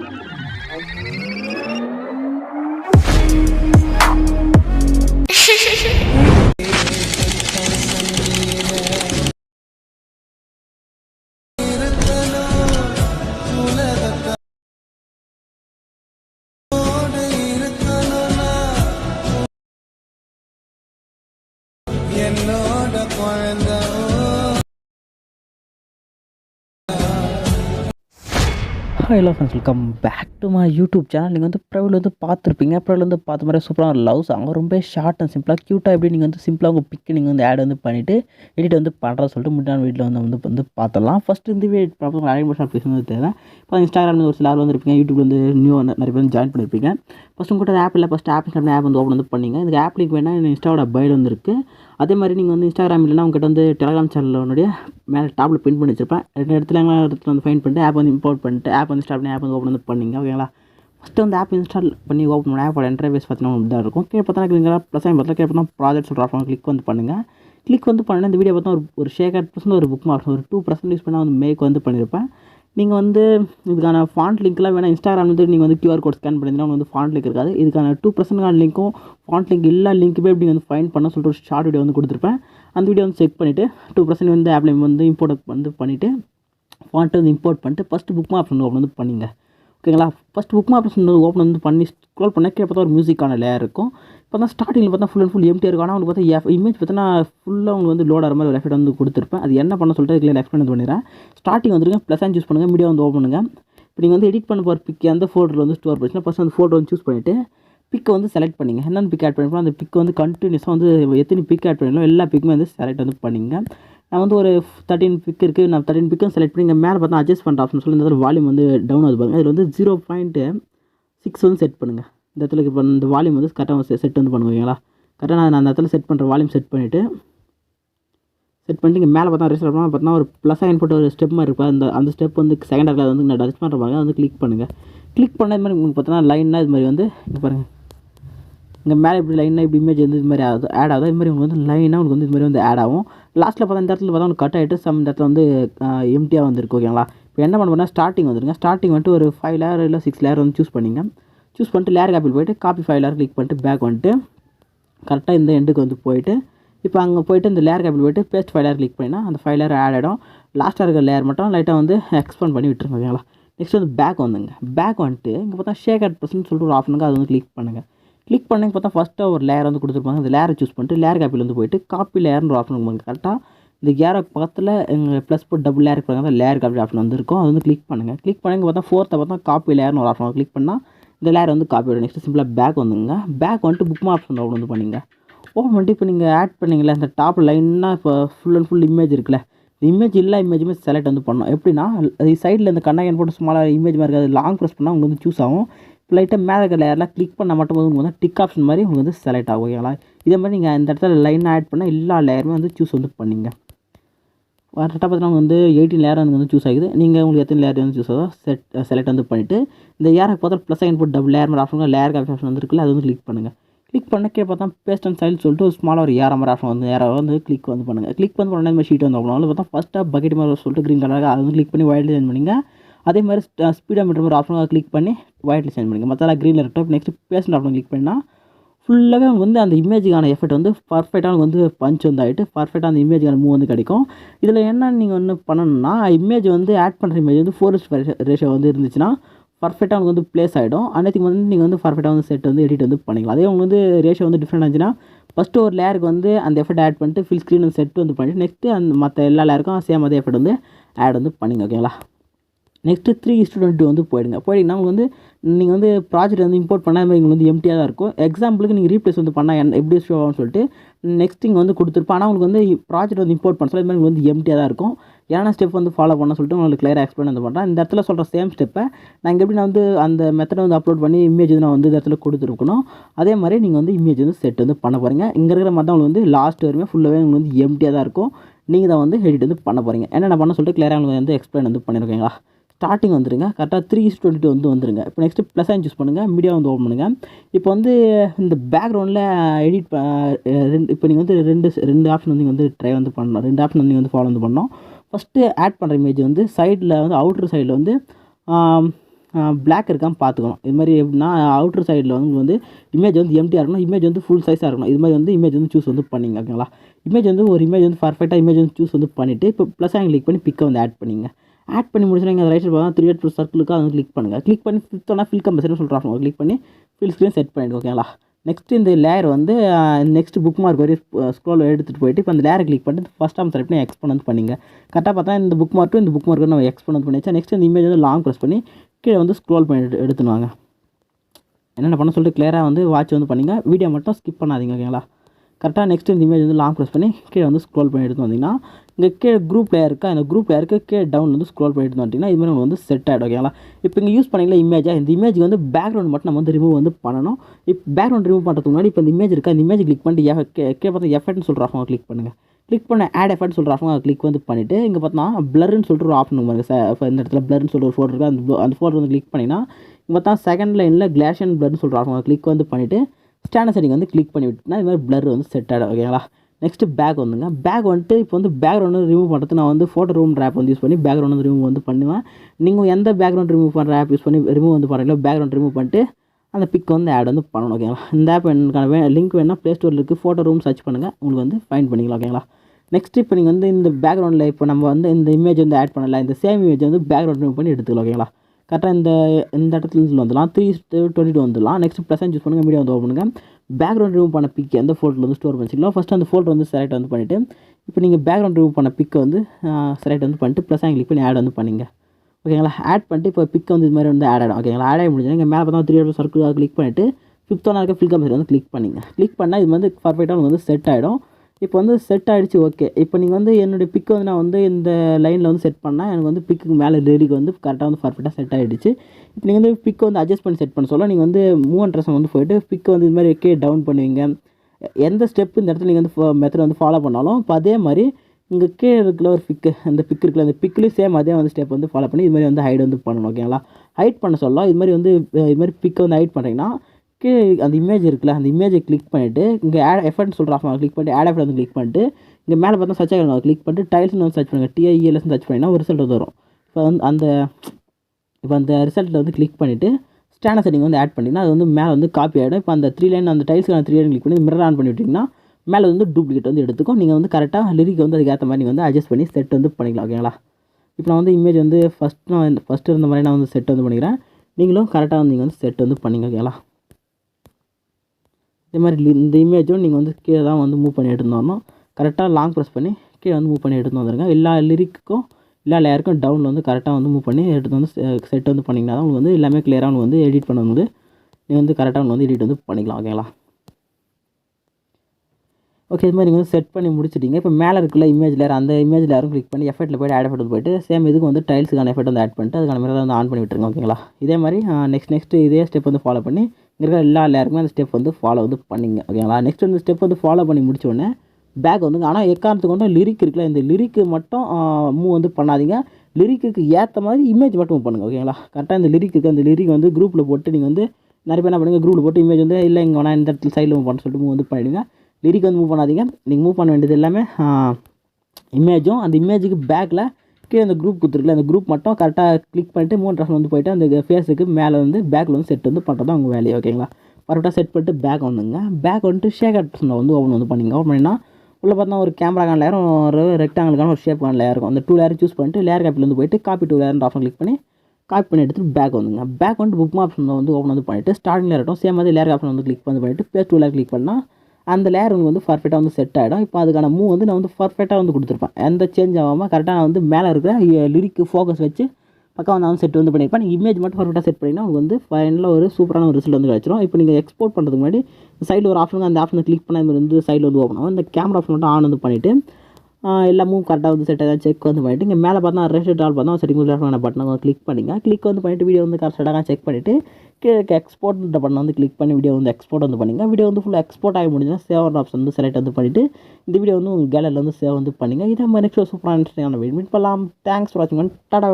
Música hello friends welcome back to my YouTube channel நீங்கள் வந்து ப்ரைவில் வந்து பார்த்துருப்பீங்க. ப்ரைவில் வந்து பார்த்த மாதிரி சூப்பராக லவ் அங்கே ரொம்ப ஷார்ட் அண்ட் சிம்பிளாக க்யூட்டாக எப்படி நீங்கள் வந்து சிம்பிளாக உங்கள் பிக்கு நீங்கள் வந்து ஆட் வந்து பண்ணிவிட்டு எடிட் வந்து பண்ணுற சொல்லிட்டு முன்னாடி வீட்டில் வந்து வந்து வந்து பார்த்துடலாம். ஃபஸ்ட்டு இந்த வீட் ப்ராப்ளம் நிறைய வருஷம் பேசுனது தேவை. இப்போ இன்ஸ்டாகிராமில் ஒரு சில ஆள் வந்துருப்பீங்க. யூடியூப்ல வந்து நியூ நிறைய பேர் ஜாயின் பண்ணியிருப்பீங்க ஃபஸ்ட்டு உங்கள்கிட்ட ஆப் இல்லை. ஃபஸ்ட்டு ஆப் ஆப் வந்து ஓப்பன் வந்து பண்ணிங்க. இந்த ஆப்லிக்கு வேணால் இன்ஸ்டாவோட பைடு வந்துருக்கு அதே மாதிரி நீங்கள் வந்து இன்ஸ்டாகிராம் இல்லைனா உங்கள்கிட்ட வந்து டெலகிராம் உன்னுடைய மேலே டாப்பில் பின் பண்ணி வச்சிருப்பேன். ரெண்டு இடத்துல எல்லாம் இடத்துல வந்து ஃபைன் பண்ணிட்டு ஆப் வந்து இம்போர்ட் பண்ணிட்டு ஆப் வந்து ஸ்டார்ட் பண்ணி ஆப் வந்து ஓப்பன் வந்து பண்ணிங்க ஓகேங்களா ஃபஸ்ட்டு வந்து ஆப் இன்ஸ்டால் பண்ணி ஓப்பன் பண்ண ஆப்போட இன்டர்வேஸ் பார்த்தீங்கன்னா தான் இருக்கும். கே பார்த்தா நீங்கள் ப்ளஸ் ஆகி பார்த்தா கே பார்த்தா ப்ராஜெக்ட் சொல்கிற ஆப்ஷன் கிளிக் வந்து பண்ணுங்கள் கிளிக் வந்து பண்ணி இந்த வீடியோ பார்த்தா ஒரு ஒரு ஷேக் அட் பர்சன்ட் ஒரு புக் மார்க் ஒரு டூ பர்சன்ட் யூஸ் பண்ணால் வந்து மேக் வந்து பண்ணியிருப்பேன் நீங்கள் வந்து இதுக்கான ஃபாண்ட் லிங்க்லாம் வேணால் இன்ஸ்டாகிராம் வந்து நீங்கள் வந்து கியூஆர் கோட் ஸ்கேன் பண்ணியிருந்தீங்கன்னா வந்து ஃபாண்ட் லிங்க் இருக்காது. இதுக்கான டூ பர்சன்ட்கான லிங்க்கும் ஃபாண்ட் லிங்க் எல்லா லிங்க்குமே எப்படி வந்து ஃபைன் பண்ண சொல்லிட்டு ஒரு ஷார்ட் வீடியோ வந்து கொடுத்துருப்பேன். அந்த வீடியோ வந்து செக் பண்ணிவிட்டு டூ பர்சன்ட் வந்து ஆப்ல வந்து இம்போர்ட் வந்து பண்ணிவிட்டு ஃபாண்ட்டு வந்து இம்போர்ட் பண்ணிட்டு ஃபஸ்ட்டு புக் மார்க் ஓப்பன் வந்து பண்ணிங்க. ஓகேங்களா? ஃபஸ்ட் புக் சொன்னது ஓப்பன் வந்து பண்ணி ஸ்க்ரோல் பண்ண கீழே பார்த்தா ஒரு மியூசிக்கான லேயர் இருக்கும். இப்போ தான் ஸ்டார்டிங்கில் பார்த்தா ஃபுல் அண்ட் ஃபுல் எம்டி இருக்கும். ஆனால் அவங்களுக்கு பார்த்தா இமேஜ் பார்த்தா ஃபுல்லாக உங்களுக்கு வந்து லோட் ஆகிற மாதிரி ஒரு எஃபெக்ட் வந்து கொடுத்துருப்பேன். அது என்ன பண்ண சொல்லிட்டு இதில் லெஃப்ட் வந்து பண்ணிடுறேன். ஸ்டார்டிங் வந்துருங்க ப்ளஸ் சூஸ் பண்ணுங்கள் மீடியா வந்து ஓப்பன் பண்ணுங்கள் இப்போ நீங்கள் வந்து எடிட் பண்ண போகிற பிக் எந்த ஃபோட்டோவில் வந்து ஸ்டோர் பண்ணிச்சுன்னா ஃபஸ்ட் அந்த ஃபோட்டோ வந்து சூஸ் பண்ணிவிட்டு பிக்கை வந்து செலக்ட் பண்ணிங்க. என்னென்ன பிக் ஆட் பண்ணிப்போம் அந்த பிக் வந்து கண்டினியூஸாக வந்து எத்தனை பிக் ஆட் பண்ணணும் எல்லா பிக்குமே வந்து செலக்ட் வந்து பண்ணிங்க. நான் வந்து ஒரு தேர்ட்டின் பிக் இருக்குது நான் தேர்ட்டின் பிக்கும் செலக்ட் பண்ணி இங்கே மேலே பார்த்தா அட்ஜஸ்ட் பண்ணுற ஆப்ஷன் சொல்லி இந்த இடத்துல வால்யூம் வந்து டவுன் ஆகுது பாருங்கள் இதில் வந்து ஜீரோ பாயிண்ட்டு சிக்ஸ் வந்து செட் பண்ணுங்கள் இந்த இடத்துல இப்போ இந்த வால்யூம் வந்து கரெக்டாக செட் வந்து பண்ணுங்க ஓகேங்களா? கரெக்டாக நான் அந்த இடத்துல செட் பண்ணுற வால்யூம் செட் பண்ணிவிட்டு செட் பண்ணிட்டு இங்கே மேலே பார்த்தா ரிசல்ட் பண்ணால் பார்த்தா ஒரு ப்ளஸ் ஆயின் போட்டு ஒரு ஸ்டெப் மாதிரி இருப்பா அந்த அந்த ஸ்டெப் வந்து செகண்ட் ஆகில் வந்து நான் டச் பண்ணுற மாதிரி வந்து கிளிக் பண்ணுங்கள் கிளிக் பண்ண மாதிரி உங்களுக்கு பார்த்தோன்னா லைனாக இது மாதிரி வந்து இங்கே பாருங்கள் இங்கே மேலே இப்படி லைனாக இப்படி இமேஜ் வந்து இது மாதிரி ஆகுது ஆட் ஆகுது. இது மாதிரி உங்களுக்கு வந்து லைனாக உங்களுக்கு வந்து இது மாதிரி வந்து ஆட் ஆகும். லாஸ்ட்டில் பார்த்தா இந்த இடத்துல பார்த்தா உங்களுக்கு கட் ஆகிட்டு சம் இந்த இடத்துல வந்து எம்டியாக வந்துருக்கு ஓகேங்களா இப்போ என்ன பண்ணுவோம்னா ஸ்டார்டிங் வந்துருங்க. ஸ்டார்டிங் வந்துட்டு ஒரு ஃபைவ் லேயர் இல்லை சிக்ஸ் லேயர் வந்து சூஸ் பண்ணிங்க. சூஸ் பண்ணிட்டு லேயர் காப்பி போயிட்டு காப்பி ஃபைவ் லேயர் கிளிக் பண்ணிட்டு பேக் வந்துட்டு கரெக்டாக இந்த எண்டுக்கு வந்து போயிட்டு இப்போ அங்கே போயிட்டு இந்த லேயர் காப்பி போயிட்டு பேஸ்ட் ஃபைவ் லேயர் கிளிக் பண்ணினா அந்த ஃபைவ் லேயர் ஆட் ஆகிடும் லாஸ்ட்டாக இருக்கிற லேயர் மட்டும் லைட்டாக வந்து எக்ஸ்பெண்ட் பண்ணி விட்டுருங்க ஓகேங்களா நெக்ஸ்ட் வந்து பேக் வந்துங்க. பேக் வந்துட்டு இங்கே பார்த்தா ஷேக் அட் பர்சன்ட் சொல்லிட்டு ஒரு ஆப்ஷனுக்கு அது வந்து கிளிக் பண்ணுங்கள் கிளிக் பண்ணி பார்த்தா ஃபஸ்ட்டாக ஒரு லேயர் வந்து கொடுத்துருப்பாங்க. அந்த லேயரை சூஸ் பண்ணிட்டு லேயர் காப்பியில் வந்து போயிட்டு காப்பி லேயர்னு ஒரு ஆப்ஷன் உங்களுக்கு கரெக்டாக இந்த கேரோ பக்கத்தில் எங்கள் ப்ளஸ் போட்டு டபுள் லேயர் பாருங்க லேயர் காப்பி ஆப்ஷன் வந்து இருக்கும். அது வந்து கிளிக் பண்ணுங்கள் கிளிக் பண்ணிங்க பார்த்தா ஃபோர்த்தை பார்த்தா காப்பி லேயர்னு ஒரு ஆப்ஷன் கிளிக் பண்ணால் இந்த லேயர் வந்து காப்பி ஆகிடும் நெக்ஸ்ட் சிம்பிளாக பேக் வந்துங்க பேக் வந்துட்டு புக் ஆப்ஷன் ஓப்பன் வந்து பண்ணிங்க. ஓப்பன் பண்ணிட்டு இப்போ நீங்கள் ஆட் பண்ணீங்களே அந்த டாப் லைனாக இப்போ ஃபுல் அண்ட் ஃபுல் இமேஜ் இருக்குல்ல இந்த இமேஜ் எல்லா இமேஜுமே செலக்ட் வந்து பண்ணோம் எப்படின்னா அது சைடில் இந்த கண்ணாயன் போட்டு ஸ்மாலாக இமேஜ் மாதிரி இருக்காது. லாங் ப்ரெஸ் பண்ணால் உங்களுக்கு வந்து சூஸ் ஆகும். லைட்டாக மேலே இருக்கிற லேயர்லாம் கிளிக் பண்ணால் மட்டும் போது உங்களுக்கு வந்து டிக் ஆப்ஷன் மாதிரி உங்களுக்கு வந்து செலக்ட் ஆகும் ஓகேங்களா இதே மாதிரி நீங்கள் இந்த இடத்துல லைன் ஆட் பண்ணால் எல்லா லேயருமே வந்து சூஸ் வந்து பண்ணிங்க. கரெக்டாக பார்த்தீங்கன்னா வந்து எயிட்டீன் லேயர் வந்து சூஸ் ஆகுது. நீங்கள் உங்களுக்கு எத்தனை லேயர் வந்து சூஸ் ஆகுதோ செட் செலக்ட் வந்து பண்ணிவிட்டு இந்த ஏருக்கு பார்த்தா ப்ளஸ் சைன் போட்டு டபுள் லேயர் மாதிரி ஆப்ஷன் லேயர் காஃபி ஆப்ஷன் வந்து இருக்குல்ல அது வந்து கிளிக் பண்ணுங்கள் கிளிக் பண்ண கீழே பார்த்தா பேஸ்ட் அண்ட் சைல் சொல்லிட்டு ஒரு ஸ்மாலாக ஒரு ஏற மாதிரி ஆப்ஷன் வந்து ஏற வந்து கிளிக் வந்து பண்ணுங்கள் கிளிக் வந்து பண்ண மாதிரி ஷீட் வந்து ஓப்பன் பார்த்தா ஃபஸ்ட்டாக பக்கெட் மாதிரி சொல்லிட்டு க்ரீன் கலராக அது வந்து கிளிக் பண்ணி ஒயிட் சேஞ்ச் பண்ணிங்க. அதே மாதிரி ஸ்பீடாக மீட்டர் மாதிரி ஆப்ஷன் கிளிக் பண்ணி ஒயிட்டில் சேஞ்ச் பண்ணிங்க. மற்ற க்ரீனில் இருக்கட்டும் நெக்ஸ்ட் பேஸ்ட் ஆப்ஷன் கிளிக் பண்ணால் ஃபுல்லாகவே வந்து அந்த இமேஜுக்கான எஃபெக்ட் வந்து பர்ஃபெக்டாக வந்து பஞ்ச் வந்து ஆகிட்டு பர்ஃபெக்டாக அந்த இமேஜுக்கான மூவ் வந்து கிடைக்கும். இதில் என்ன நீங்கள் ஒன்று பண்ணணும்னா இமேஜ் வந்து ஆட் பண்ணுற இமேஜ் வந்து ஃபோர் ரேஷியோ வந்து இருந்துச்சுன்னா பர்ஃபெக்டாக உங்களுக்கு வந்து ப்ளேஸ் ஆகிடும் அனைத்துக்கு வந்து நீங்கள் வந்து பர்ஃபெக்டாக வந்து செட் வந்து எடிட் வந்து பண்ணிக்கலாம். அதே உங்களுக்கு வந்து ரேஷியோ வந்து டிஃப்ரெண்ட் ஆச்சுன்னா ஃபஸ்ட்டு ஒரு லேயருக்கு வந்து அந்த எஃபெக்ட் ஆட் பண்ணிட்டு ஃபில் ஸ்க்ரீன் வந்து செட் வந்து பண்ணிட்டு நெக்ஸ்ட்டு அந்த மற்ற எல்லா லேயருக்கும் சேம் அதே எஃபெக்ட் வந்து ஆட் வந்து பண்ணிங்க ஓகேங்களா நெக்ஸ்ட்டு த்ரீ ஸ்டூடெண்ட்டு வந்து போயிடுங்க. போயிட்டீங்கன்னா உங்களுக்கு வந்து நீங்கள் வந்து ப்ராஜெக்ட் வந்து இம்போர்ட் பண்ணால் மாதிரி உங்களுக்கு வந்து எம்டியாக தான் இருக்கும். எக்ஸாம்பிளுக்கு நீங்கள் ரீப்ளேஸ் வந்து பண்ணால் என் எப்படி ஷோ ஆகும்னு சொல்லிட்டு நெக்ஸ்ட் இங்கே வந்து கொடுத்துருப்போம். ஆனால் உங்களுக்கு வந்து ப்ராஜெக்ட் வந்து இம்போர்ட் பண்ண சொல்லி உங்களுக்கு மாதிரி வந்து எம்டியாக தான் இருக்கும். ஏன்னா ஸ்டெப் வந்து ஃபாலோ பண்ண சொல்லிட்டு உங்களுக்கு கிளியராக எக்ஸ்பிளைன் வந்து பண்ணுறேன் இந்த இடத்துல சொல்கிற சேம் ஸ்டெப்பை நான் எப்படி நான் வந்து அந்த மெத்தடை வந்து அப்லோட் பண்ணி இமேஜ் நான் வந்து இந்த இடத்துல கொடுத்துருக்கணும். அதே மாதிரி நீங்கள் வந்து இமேஜ் வந்து செட் வந்து பண்ண போகிறீங்க இங்கே இருக்கிற மாதிரி உங்களுக்கு வந்து லாஸ்ட் வரையுமே ஃபுல்லாகவே உங்களுக்கு வந்து எம்டியாக தான் இருக்கும். நீங்கள் தான் வந்து எடிட் வந்து பண்ண போகிறீங்க என்னென்ன பண்ண சொல்லிட்டு கிளியராக உங்களுக்கு வந்து எக்ஸ்பிளைன் வந்து பண்ணியிருக்கீங்களா ஸ்டார்டிங் வந்துருங்க. கரெக்டாக த்ரீ டுவெண்ட்டி டூ வந்து வந்துருங்க. இப்போ நெக்ஸ்ட்டு ப்ளஸ் சூஸ் பண்ணுங்கள் மீடியா வந்து ஓப்பன் பண்ணுங்கள் இப்போ வந்து இந்த பேக்ரவுண்டில் எடிட் ரெண்டு இப்போ நீங்கள் வந்து ரெண்டு ரெண்டு ஆப்ஷன் வந்து நீங்கள் வந்து ட்ரை வந்து பண்ணணும் ரெண்டு ஆப்ஷன் வந்து நீங்கள் வந்து ஃபாலோ வந்து பண்ணோம் ஃபஸ்ட்டு ஆட் பண்ணுற இமேஜ் வந்து சைடில் வந்து அவுட்ரு சைடில் வந்து பிளாக் இருக்கான்னு பார்த்துக்கணும். இது மாதிரி எப்படின்னா அவுட்ரு சைடில் வந்து வந்து இமேஜ் வந்து எம்டியாக இருக்கணும். இமேஜ் வந்து ஃபுல் சைஸாக இருக்கணும். இது மாதிரி வந்து இமேஜ் வந்து சூஸ் வந்து பண்ணிங்க ஓகேங்களா இமேஜ் வந்து ஒரு இமேஜ் வந்து பர்ஃபெக்டாக இமேஜ் வந்து சூஸ் வந்து பண்ணிவிட்டு இப்போ ப்ளஸ் ஆங்கிள் கிளிக் பண்ணி பிக்கை வந்து ஆட் பண்ணிங்க. ஆட் பண்ணி முடிச்சுனா நீங்கள் ரைட் சைட் பார்த்தா த்ரீ எட் சர்க்கிளுக்கு அதை கிளிக் பண்ணுங்கள் கிளிக் பண்ணி ஃபிஃப்த்தோனா ஃபில் கம்பல்சரி சொல்கிறாங்க கிளிக் பண்ணி ஃபில் ஸ்க்ரீன் செட் பண்ணிவிடுங்க ஓகேங்களா நெக்ஸ்ட் இந்த லேயர் வந்து நெக்ஸ்ட் புக் மார்க் வரையும் ஸ்க்ரோல் எடுத்துகிட்டு போயிட்டு இப்போ அந்த லேயரை கிளிக் பண்ணிட்டு ஃபஸ்ட் டைம் செலக்ட் பண்ணி எக்ஸ்போன் பண்ணிங்க. கரெக்டாக பார்த்தா இந்த புக் மார்க்கும் இந்த புக் மார்க்கும் நம்ம எக்ஸ்போன் வந்து பண்ணிச்சா நெக்ஸ்ட் இந்த இமேஜ் வந்து லாங் ப்ரெஸ் பண்ணி கீழே வந்து ஸ்க்ரோல் பண்ணி எடுத்துனுவாங்க என்னென்ன பண்ண சொல்லிட்டு கிளியராக வந்து வாட்ச் வந்து பண்ணிங்க. வீடியோ மட்டும் ஸ்கிப் பண்ணாதீங்க ஓகேங்களா கரெக்டாக நெக்ஸ்ட் இந்த இமேஜ் வந்து லாங் ப்ரெஸ் பண்ணி கீழே வந்து ஸ்க்ரோல் பண்ணி எடுத்து வந்தீங்கன்னா இங்கே கீழே குரூப் இருக்கா? அந்த குரூப் இருக்க கீழே டவுன் வந்து ஸ்க்ரோல் பண்ணிட்டு வந்துட்டிங்கன்னா இது மாதிரி வந்து செட் ஆகிடும் ஓகேங்களா இப்போ இங்கே யூஸ் பண்ணிங்களா இமேஜாக இந்த இமேஜ் வந்து பேக்ரவுண்ட் மட்டும் நம்ம வந்து ரிமூவ் வந்து பண்ணணும். இப்போ பேக்ரவுண்ட் ரிமூவ் பண்ணுறதுக்கு முன்னாடி இப்போ இந்த இமேஜ் இருக்கா? இந்த இமேஜ் கிளிக் பண்ணிட்டு எஃப் கீழே பார்த்தா எஃபெக்ட்னு சொல்கிறாங்க கிளிக் பண்ணுங்கள் கிளிக் பண்ண ஆட் எஃபெக்ட் சொல்கிறாங்க கிளிக் வந்து பண்ணிவிட்டு இங்கே பார்த்தா ப்ளர்னு சொல்லிட்டு ஒரு ஆப்ஷன் பாருங்க சார் இந்த இடத்துல ப்ளர்னு சொல்லிட்டு ஒரு ஃபோட்டோ இருக்குது அந்த அந்த ஃபோட்டோ வந்து கிளிக் பண்ணிங்கன்னா இங்கே பார்த்தா செகண்ட் லைனில் கிளாஷன் பிளர்னு சொல்கிறாங்க கிளிக் வந்து பண்ணிவிட்டு ஸ்டாண்டர்ட் செட்டிங் வந்து கிளிக் பண்ணி விட்டுனா இது மாதிரி ப்ளர் வந்து செட் ஆகிடும் ஓகேங்களா நெக்ஸ்ட்டு பேக் வந்துங்க. பேக் வந்துட்டு இப்போ வந்து பேக்ரவுண்ட் வந்து ரிமூவ் பண்ணுறது நான் வந்து ஃபோட்டோ ரூம் ஆப் வந்து யூஸ் பண்ணி பேக்ரவுண்ட் வந்து ரிமூவ் வந்து பண்ணுவேன். நீங்கள் எந்த பேக்ரவுண்ட் ரிமூவ் பண்ணுற ஆப் யூஸ் பண்ணி ரிமூவ் வந்து பண்ணுறீங்களோ பேக்ரவுண்ட் ரிமூவ் பண்ணிட்டு அந்த பிக் வந்து ஆட் வந்து பண்ணணும் ஓகேங்களா இந்த ஆப் எனக்கான வே லிங்க் வேணால் ப்ளே ஸ்டோரில் இருக்குது ஃபோட்டோ ரூம் சர்ச் பண்ணுங்கள் உங்களுக்கு வந்து ஃபைன் பண்ணிக்கலாம் ஓகேங்களா நெக்ஸ்ட் இப்போ நீங்கள் வந்து இந்த பேக்ரவுண்டில் இப்போ நம்ம வந்து இந்த இமேஜ் வந்து ஆட் பண்ணலாம் இந்த சேம் இமேஜ் வந்து பேக்ரவுண்ட் ரிமூவ் பண்ணி எடுத்துக்கலாம் ஓகேங்களா கரெக்டாக இந்த இந்த இடத்துல இருந்து வந்துடலாம். த்ரீ டுவெண்ட்டி டூ வந்துடலாம். நெக்ஸ்ட் ப்ளஸ் சூஸ் பண்ணுங்கள் மீடியா வந்து ஓப்பன் பண்ணுங்கள் பேக்ரவுண்ட் ரிமூவ் பண்ண பிக் எந்த ஃபோட்டோவில் வந்து ஸ்டோர் பண்ணிச்சிங்களோ ஃபஸ்ட்டு அந்த ஃபோட்டோ வந்து செலக்ட் வந்து பண்ணிவிட்டு இப்போ நீங்கள் பேக்ரவுண்ட் ரிமூவ் பண்ண பிக்கை வந்து செலக்ட் வந்து பண்ணிட்டு ப்ளஸ் கிளிக் பண்ணி ஆட் வந்து பண்ணிங்க. ஓகேங்களா ஆட் பண்ணிட்டு இப்போ பிக் வந்து இது மாதிரி வந்து ஆட் ஆகிடும் ஓகேங்களா ஆட் ஆகி முடிஞ்சு இங்கே மேலே பார்த்தா த்ரீ ஹண்ட்ரட் சர்க்கிள் கிளிக் பண்ணிவிட்டு ஃபிஃப்த் ஒன் இருக்க ஃபில் கம்பெனி வந்து கிளிக் பண்ணிங்க. கிளிக் பண்ணால் இது வந்து பர்ஃபெக்டாக வந்து செட் ஆகிடும் இப்போ வந்து செட் ஆகிடுச்சு ஓகே இப்போ நீங்கள் வந்து என்னுடைய பிக்கு வந்து நான் வந்து இந்த லைனில் வந்து செட் பண்ணால் எனக்கு வந்து பிக்குக்கு மேலே லிரிக் வந்து கரெக்டாக வந்து பர்ஃபெக்டாக செட் ஆகிடுச்சு இப்போ நீங்கள் வந்து பிக்கு வந்து அட்ஜஸ்ட் பண்ணி செட் பண்ண சொல்ல நீங்கள் வந்து மூவன் அண்ட் வந்து போயிட்டு பிக்கு வந்து இது மாதிரி கே டவுன் பண்ணுவீங்க. எந்த ஸ்டெப் இந்த இடத்துல நீங்கள் வந்து மெத்தட் வந்து ஃபாலோ பண்ணாலும் இப்போ அதே மாதிரி இங்கே கீழே இருக்கிற ஒரு பிக்கு அந்த பிக் இருக்கிற அந்த பிக்லேயும் சேம் அதே வந்து ஸ்டெப் வந்து ஃபாலோ பண்ணி இது மாதிரி வந்து ஹைட் வந்து பண்ணணும் ஓகேங்களா ஹைட் பண்ண சொல்ல இது மாதிரி வந்து இது மாதிரி பிக்கை வந்து ஹைட் பண்ணுறீங்கன்னா கீழே அந்த இமேஜ் இருக்குல்ல அந்த இமேஜை கிளிக் பண்ணிவிட்டு இங்கே ஆட் எஃபர்ட்னு சொல்கிறாங்க கிளிக் பண்ணிட்டு ஆட் எஃபர்ட் வந்து கிளிக் பண்ணிட்டு இங்கே மேலே பார்த்தா சர்ச் ஆகணும் கிளிக் பண்ணிட்டு டைல்ஸ்னு வந்து சர்ச் பண்ணுங்கள் டிஐஎல்எஸ் சர்ச் பண்ணிங்கன்னா ஒரு ரிசல்ட் வரும். இப்போ வந்து அந்த இப்போ அந்த ரிசல்ட்டில் வந்து கிளிக் பண்ணிவிட்டு ஸ்டாண்டர் செட்டிங் வந்து ஆட் பண்ணிங்கன்னா அது வந்து மேலே வந்து காப்பி ஆகிடும் இப்போ அந்த த்ரீ லைன் அந்த டைல்ஸ்க்கான த்ரீ லைன் கிளிக் பண்ணி மிரர் ஆன் பண்ணி விட்டிங்கன்னா மேலே வந்து டூப்ளிகேட் வந்து எடுத்துக்கும். நீங்கள் வந்து கரெக்டாக லிரிக் வந்து அதுக்கேற்ற மாதிரி நீங்கள் வந்து அட்ஜஸ்ட் பண்ணி செட் வந்து பண்ணிக்கலாம் ஓகேங்களா இப்போ நான் வந்து இமேஜ் வந்து ஃபஸ்ட் நான் ஃபஸ்ட்டு இருந்த மாதிரி நான் வந்து செட் வந்து பண்ணிக்கிறேன். நீங்களும் கரெக்டாக வந்து நீங்கள் வந்து செட் வந்து பண்ணிங்க ஓகேங்களா இதே மாதிரி லி- இந்த இமேஜும் நீங்கள் வந்து கீழே தான் வந்து மூவ் பண்ணி எடுத்து வரணும். கரெக்டாக லாங் ப்ரெஸ் பண்ணி கீழே வந்து மூவ் பண்ணி எடுத்து வந்துருங்க. எல்லா லிரிக்கும் எல்லா லேயருக்கும் டவுனில் வந்து கரெக்டாக வந்து மூவ் பண்ணி எடுத்து வந்து செட் வந்து பண்ணிங்கன்னா தான் உங்களுக்கு வந்து எல்லாமே கிளியராக உங்களுக்கு வந்து எடிட் பண்ணும்போது நீங்கள் வந்து கரெக்டாக வந்து எடிட் வந்து பண்ணிக்கலாம் ஓகேங்களா ஓகே இது மாதிரி நீங்கள் வந்து செட் பண்ணி முடிச்சிட்டிங்க. இப்போ மேலே இருக்குல்ல இமேஜ் லேயர் அந்த இமேஜ் லேயரும் கிளிக் பண்ணி எஃபெக்ட்டில் போய்ட்டு ஆட் எஃபெக்ட் போய்ட்டு சேம் இதுக்கு வந்து டைல்ஸுக்கான எஃபெக்ட் வந்து ஆட் பண்ணிட்டு அதுக்கான மாதிரி வந்து ஆன் பண்ணி விட்டுருங்க ஓகேங்களா இதே மாதிரி நெக்ஸ்ட் நெக்ஸ்ட் இதே ஸ்டெப் வந்து ஃபாலோ பண்ணி இருக்கிற எல்லா எல்லாருமே அந்த ஸ்டெப் வந்து ஃபாலோ வந்து பண்ணிங்க. ஓகேங்களா நெக்ஸ்ட் வந்து ஸ்டெப் வந்து ஃபாலோ பண்ணி முடிச்சோடனே பேக் வந்து ஆனால் எக்காரணத்துக்கு கொண்டு லிரிக் இருக்குல்ல இந்த லிரிக்கு மட்டும் மூவ் வந்து பண்ணாதீங்க. லிரிக்குக்கு ஏற்ற மாதிரி இமேஜ் மட்டும் பண்ணுங்கள் ஓகேங்களா கரெக்டாக இந்த லிரிக் இருக்குது அந்த லிரிக் வந்து குரூப்பில் போட்டு நீங்கள் வந்து நிறைய பேர் என்ன பண்ணுங்கள் குரூப்பில் போட்டு இமேஜ் வந்து இல்லை இங்கே வேணா இந்த இடத்துல சைடில் மூவ் பண்ண சொல்லிட்டு மூவ் வந்து பண்ணிடுங்க. லிரிக் வந்து மூவ் பண்ணாதீங்க. நீங்கள் மூவ் பண்ண வேண்டியது எல்லாமே இமேஜும் அந்த இமேஜுக்கு பேக்கில் கீழே அந்த குரூப் கொடுத்துருக்குல அந்த குரூப் மட்டும் கரெக்டாக கிளிக் பண்ணிட்டு மூணு ட்ரெஸ் வந்து போயிட்டு அந்த ஃபேஸுக்கு மேலே வந்து பேக்கில் வந்து செட் வந்து பண்ணுறது அவங்க வேலையை ஓகேங்களா கரெக்டாக செட் பண்ணிட்டு பேக் வந்துங்க பேக் வந்துட்டு ஷேக் ஆப்ஷனில் வந்து ஓப்பன் வந்து பண்ணிங்க ஓப்பன் பண்ணினா உள்ளே பார்த்தா ஒரு கேமரா கான லேயரும் ஒரு ரெக்டாங்கிளுக்கான ஒரு ஷேப்கான லேயர் இருக்கும். அந்த டூ லேயர் சூஸ் பண்ணிட்டு லேயர் காப்பியில் வந்து போயிட்டு copy two layer option click பண்ணி காப்பி பண்ணி எடுத்துட்டு பேக் வந்துங்க பேக் வந்து புக் ஆப்ஷன் வந்து ஓப்பன் வந்து பண்ணிட்டு ஸ்டார்டிங் லேயர் இருக்கும் சேம் மாதிரி லேயர் ஆப்ஷன் வந்து கிளிக் வந்து பண்ணிட்டு பேஸ் டூ லேயர் கிளிக் பண்ணால் அந்த லேயர் வந்து பர்ஃபெக்டாக வந்து செட் ஆகிடும் இப்போ அதுக்கான மூவ் வந்து நான் வந்து பர்ஃபெக்டாக வந்து கொடுத்துருப்பேன். எந்த சேஞ்ச் ஆகாமல் கரெக்டாக நான் வந்து மேலே இருக்கிற லிரிக்கு ஃபோக்கஸ் வச்சு பக்கம் வந்து வந்து செட் வந்து பண்ணியிருப்பேன் நீங்கள் இமேஜ் மட்டும் பர்ஃபெக்டாக செட் பண்ணிங்கன்னா உங்களுக்கு வந்து ஃபைனலாக ஒரு சூப்பரான ஒரு ரிசல்ட் வந்து கிடச்சிரும். இப்போ நீங்கள் எக்ஸ்போர்ட் பண்ணுறதுக்கு முன்னாடி சைடில் ஒரு ஆப்ஷன் அந்த ஆப்ஷனை கிளிக் பண்ண வந்து சைடில் வந்து ஓப்பன் ஆகும். இந்த கேமரா ஆப்ஷன் மட்டும் ஆன் வந்து பண்ணிவிட்டு எல்லாமும் கரெக்டாக வந்து செட் ஆகாது செக் வந்து பண்ணிவிட்டு இங்கே மேலே பார்த்தா ரெஸ்ட் ஆல் பார்த்தா செட்டிங் பட்டனை கிளிக் பண்ணிங்க. கிளிக் வந்து பண்ணிவிட்டு வீடியோ வந்து கரெக்டாக செக் பண்ணிவிட்டு கீழே எக்ஸ்போர்ட் பட்டனை வந்து கிளிக் பண்ணி வீடியோ வந்து எக்ஸ்போர்ட் வந்து பண்ணிங்க. வீடியோ வந்து ஃபுல்லாக எக்ஸ்போர்ட் ஆகி முடிஞ்சுன்னா சேவர் ஆப்ஷன் வந்து செலக்ட் வந்து பண்ணிவிட்டு இந்த வீடியோ வந்து உங்கள் கேலரியில் வந்து சேவ் வந்து பண்ணிங்க. இதே மாதிரி நெக்ஸ்ட் சூப்பராக இன்ட்ரெஸ்டிங்கான வீடியோ மீட் பண்ணலாம். தேங்க்ஸ் ஃபார் வாட்சிங் டாடா.